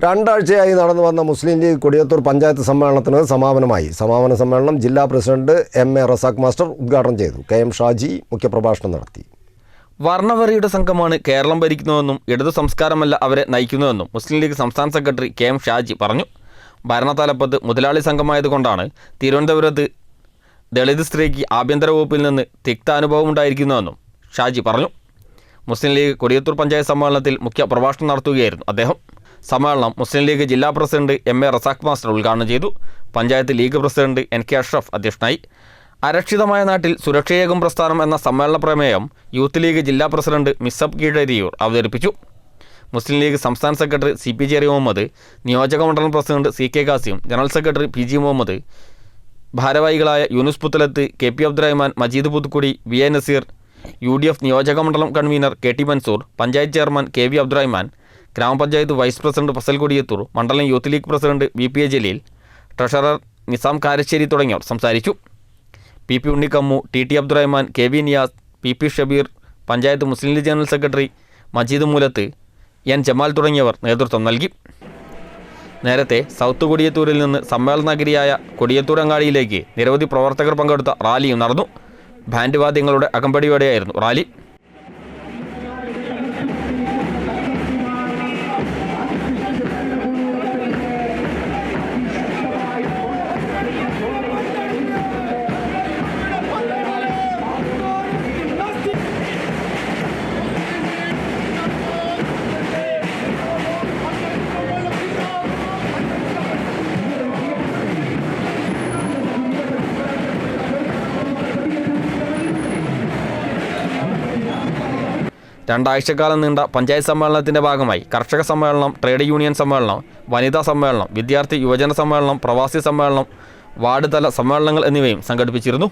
രണ്ടാഴ്ചയായി നടന്നു വന്ന മുസ്ലിം ലീഗ് കൊടിയത്തൂർ പഞ്ചായത്ത് സമ്മേളനത്തിന് സമാപനമായി. സമാപന സമ്മേളനം ജില്ലാ president M A Razak master ഉദ്ഘാടനം ചെയ്തു. കെ എം ഷാജി മുഖ്യപ്രഭാഷണം നടത്തി. വർണവെറിയുടെ സംഘമാണ് കേരളം ഭരിക്കുന്നതെന്നും ഇടതു സംസ്കാരമല്ല അവരെ നയിക്കുന്നതെന്നും മുസ്ലിം ലീഗ് സംസ്ഥാന സെക്രട്ടറി കെ എം ഷാജി പറഞ്ഞു. ഭരണതലപ്പത്ത് മുതലാളി സംഘമായതുകൊണ്ടാണ് തിരുവനന്തപുരത്ത് ദളിത് സ്ത്രീക്ക് ആഭ്യന്തര വകുപ്പിൽ നിന്ന് തിക്ത അനുഭവം ഉണ്ടായിരിക്കുന്നതെന്നും ഷാജി പറഞ്ഞു. മുസ്ലിം ലീഗ് കൊടിയത്തൂർ പഞ്ചായത്ത് സമ്മേളനത്തിൽ മുഖ്യ പ്രഭാഷണം നടത്തുകയായിരുന്നു അദ്ദേഹം. സമ്മേളനം മുസ്ലിം ലീഗ് ജില്ലാ president M A Razak master ഉദ്ഘാടനം ചെയ്തു. Panchayat League president N K Ashraf അധ്യക്ഷനായി. അരക്ഷിതമായ നാട്ടിൽ സുരക്ഷയേകും പ്രസ്ഥാനം എന്ന സമ്മേളന പ്രമേയം യൂത്ത് ലീഗ് ജില്ലാ പ്രസിഡന്റ് മിസ്സബ് കീഴരിയൂർ അവതരിപ്പിച്ചു. മുസ്ലിം ലീഗ് സംസ്ഥാന secretary C P Jerry Muhammad നിയോജക മണ്ഡലം president C K Kasim general secretary P G Muhammad ഭാരവാഹികളായ Yunus Puthalath K P Abdurahman Majeed Puthukkudi V A Naseer U D F നിയോജക മണ്ഡലം convener K T Mansoor panchayat chairman K V Abdurahman ഗ്രാമപഞ്ചായത്ത് vice president Fasal Kodiyathur മണ്ഡലം Youth League president V P A Jaleel treasurer Nizam Karassery തുടങ്ങിയവർ സംസാരിച്ചു. P P Unnikkammu T T Abdurahman K V Niyas P P Shabeer panchayat Muslim League general secretary Majeed Moolath N Jamal തുടങ്ങിയവർ നേതൃത്വം നൽകി. നേരത്തെ south കൊടിയത്തൂരിൽ നിന്ന് സമ്മേളന നഗരിയായ കൊടിയത്തൂർ അങ്ങാടിയിലേക്ക് നിരവധി പ്രവർത്തകർ പങ്കെടുത്ത റാലിയും നടന്നു. Band വാദ്യങ്ങളുടെ അകമ്പടിയോടെയായിരുന്നു rally. രണ്ടാഴ്ചക്കാലം നീണ്ട പഞ്ചായത്ത് സമ്മേളനത്തിന്റെ ഭാഗമായി കർഷക സമ്മേളനം ട്രേഡ് യൂണിയൻ സമ്മേളനം വനിതാ സമ്മേളനം വിദ്യാർത്ഥി യുവജന സമ്മേളനം പ്രവാസി സമ്മേളനം വാർഡ് തല സമ്മേളനങ്ങൾ എന്നിവയും സംഘടിപ്പിച്ചിരുന്നു.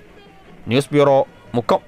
News bureau Mukkam.